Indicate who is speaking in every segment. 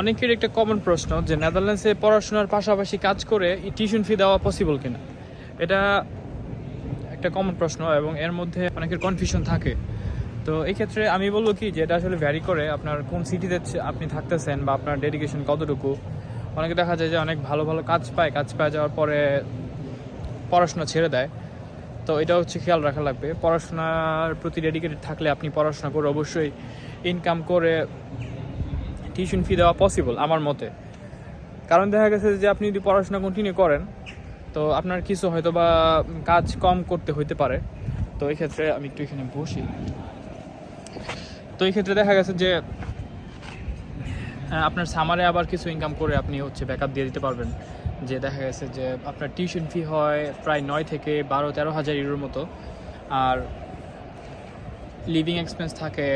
Speaker 1: অনেকের একটা কমন প্রশ্ন যে নেদারল্যান্ডসে পড়াশোনার পাশাপাশি কাজ করে টিউশন ফি দেওয়া পসিবল কিনা? এটা একটা কমন প্রশ্ন এবং এর মধ্যে অনেকের কনফিউশন থাকে। তো এই ক্ষেত্রে আমি বলব কি যে এটা আসলে ভ্যারি করে আপনার কোন সিটিতে আপনি থাকতেছেন বা আপনার ডেডিকেশন কতটুকু। অনেকে দেখা যায় যে অনেক ভালো ভালো কাজ পায় কাজ পায় যাওয়ার পরে পড়াশোনা ছেড়ে দেয়। তো এটা হচ্ছে খেয়াল রাখা লাগবে। পড়াশোনার প্রতি ডেডিকেটেড থাকলে আপনি পড়াশোনা করে অবশ্যই ইনকাম করে টিউশন ফি দেওয়া পসিবল আমার মতে। কারণ দেখা গেছে যে আপনি যদি পড়াশোনা কন্টিনিউ করেন তো আপনার কিছু হয়তো বা কাজ কম করতে হইতে পারে। তো এই ক্ষেত্রে আমি একটু এখানে বসি। তো এই ক্ষেত্রে দেখা গেছে যে আহ, আপনার সামারে আবার কিছু ইনকাম করে আপনি হচ্ছে ব্যাকআপ দিয়ে দিতে পারবেন। যে দেখা গেছে যে আপনার টিউশন ফি হয় প্রায় নয় থেকে বারো তেরো হাজার ইউরোর মতো। আর লিভিং এক্সপেন্স থাকে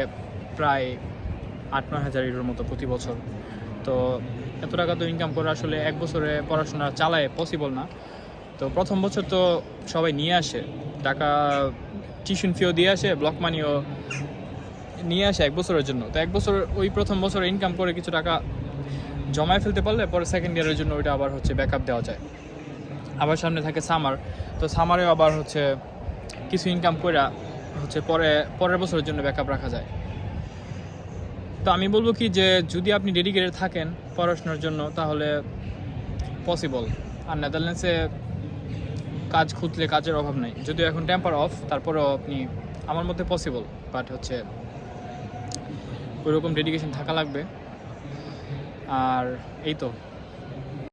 Speaker 1: প্রায় আট, নয় হাজার ইউরোর মতো প্রতি বছর। তো এত টাকা তো ইনকাম করে আসলে এক বছরে পড়াশোনা চালায় পসিবল না। তো প্রথম বছর তো সবাই নিয়ে আসে। টাকা টিউশন ফিও দিয়ে আসে ব্লক মানিও নিয়ে আসে এক বছরের জন্য। তো এক বছর ওই প্রথম বছর ইনকাম করে কিছু টাকা জমায় ফেলতে পারলে পরে সেকেন্ড ইয়ারের জন্য ওইটা আবার হচ্ছে ব্যাকআপ দেওয়া যায়। আবার সামনে থাকে সামার তো সামারেও আবার হচ্ছে কিছু ইনকাম করে হচ্ছে পরে, পরের বছরের জন্য ব্যাকআপ রাখা যায়। তো আমি বলব কি যে, যদি আপনি ডেডিকেটেড থাকেন পড়াশোনার জন্য, তাহলে পসিবল আর নেদারল্যান্ডসে কাজ খুঁজলে কাজের অভাব নেই। যদিও এখন টেম্পার অফ তারপরেও আপনি, আমার মধ্যে পসিবল বাট হচ্ছে ওইরকম ডেডিকেশন থাকা লাগবে। আর এই তো।